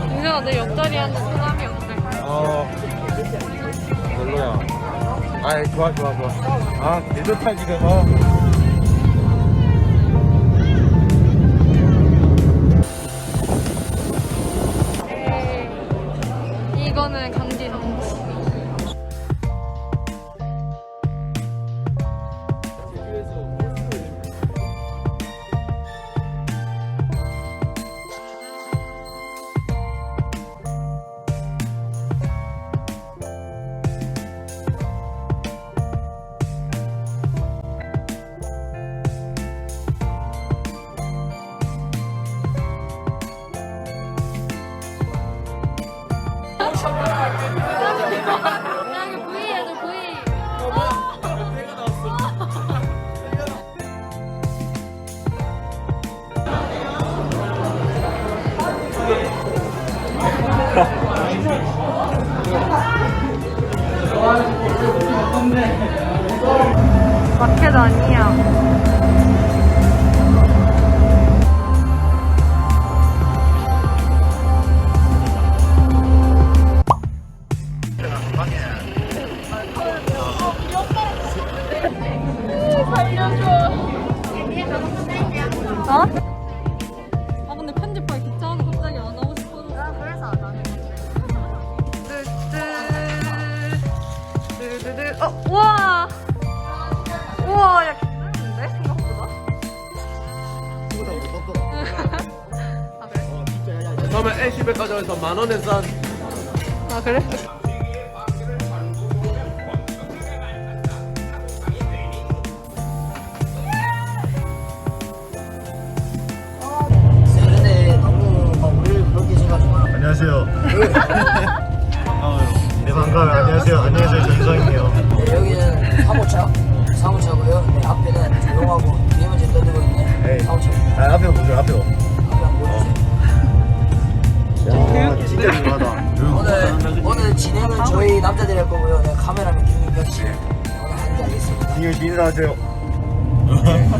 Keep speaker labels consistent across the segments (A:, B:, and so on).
A: 민준아 내 옆자리 앉는 소감이 어때?
B: 어 별로야 아이 좋아 좋아 좋아 아 개좋다 지금 어.
A: 마켓 아니야. 어 우와. 우와 야 괜찮은데? 생각보다? 아 그래?
C: 처음에 LC백화점에서 만 원에 산.
A: 아 그래?
D: 세련돼 너무 막 우리를 그렇게 생각하지만
B: 안녕하세요. 네 반가워요. 안녕하세요. 안녕하세요. 전성이에요.
D: 네, 여기는 사모차. 사모차고요. 네, 앞에는 조용하고 뒤에만 지금 떠들고 있는
B: 에이.
D: 사모차입니다.
B: 아 앞에 보세요 앞에. 진짜 유명하다.
D: 오늘 오늘 진행은 저희 남자들이 할 거고요. 네, 카메라맨 김민경 씨. 오늘 함께 하겠습니다.
B: 민경 씨 인사하세요.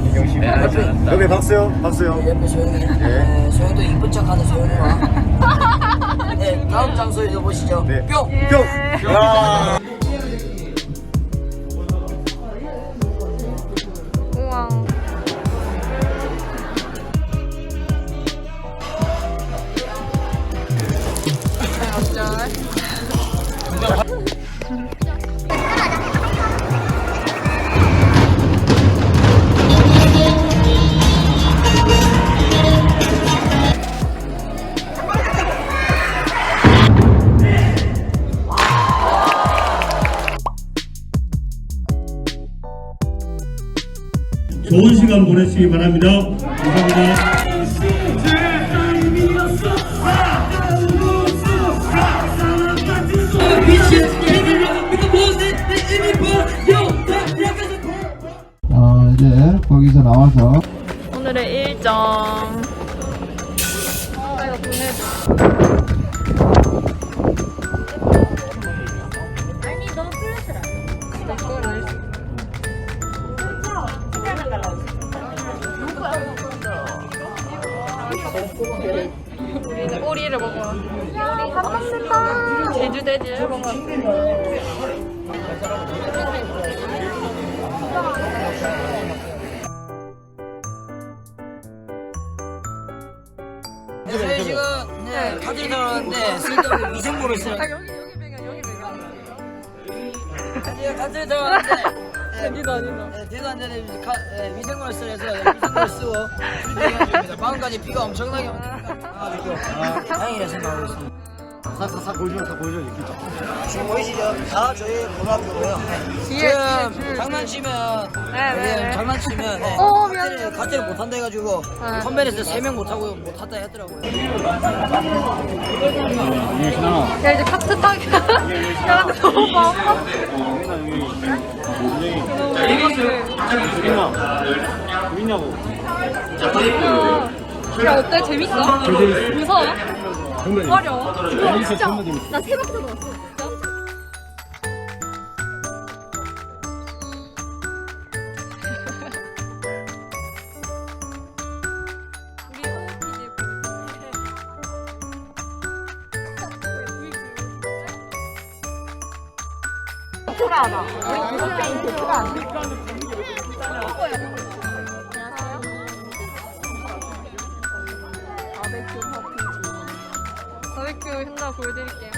B: 민경 씨.
D: 옆에
B: 옆에 박수요. 박수요.
D: 네, 옆에 소영이. 네, 소영도 이쁜 척하는 소영이와 네 다음 장소 읽어보시죠
B: 네.
D: 뿅!
B: 뿅! 와
E: 좋은 시간 보내시기 바랍니다. 감사합니다.
A: 제주 돼지를 먹어
D: 네, 저희 지금 네, 카드를 들어왔는데 쓸데없는 위생모를 쓰는
A: 아 여기 여기 배경 여기 배경.
D: 네, 들어왔는데 네,
A: 아니다 아니다
D: 네, 대도 안 되는 카, 네, 위생모를 쓰려서 위생모를 쓰고 출퇴근합니다. 방금까지 비가 엄청나게 와가지고 아, 다행이라 생각하고 있습니다.
B: 싹싹싹 보여줘 싹 보여줘 이렇게
D: 지금 보이시죠? 다 저희 고등학교고요. 지금. 장난치면
A: 네, 네, 네.
D: 장난치면 네.
A: 어, 미안해, 미안해.
D: 가짜를 못 한다 해가지고
A: 네.
D: 컨벤에서 3명 못 하고 못 한다 했더라고요.
A: 야 이제 카트 타기 야 너무 바빠
B: 재밌냐고
A: 야 어때 재밌어? 무서워? 어려워? 진짜 나세 바퀴 돌았어 초라하다. 우리 구독 페인트 초라하다. 보여드릴게요.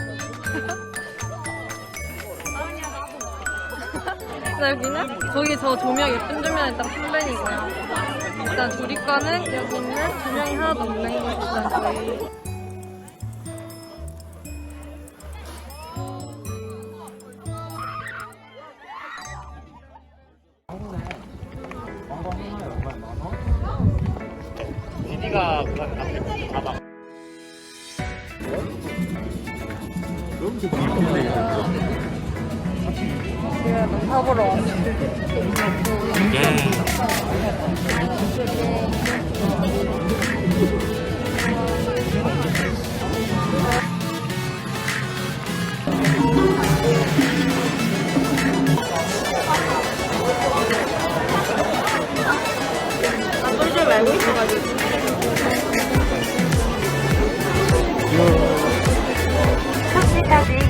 A: 자, 여기는 저기 저 조명 예쁜 조명 일단 플랜이고요. 일단 조리과는 여기 있는 조명이 하나도 없는 곳 일단 저희 사 보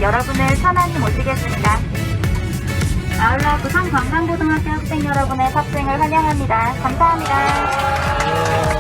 E: 여러분을 편안히 모시겠습니다. 아울러 부산관광고등학교 학생 여러분의 탑승을 환영합니다. 감사합니다.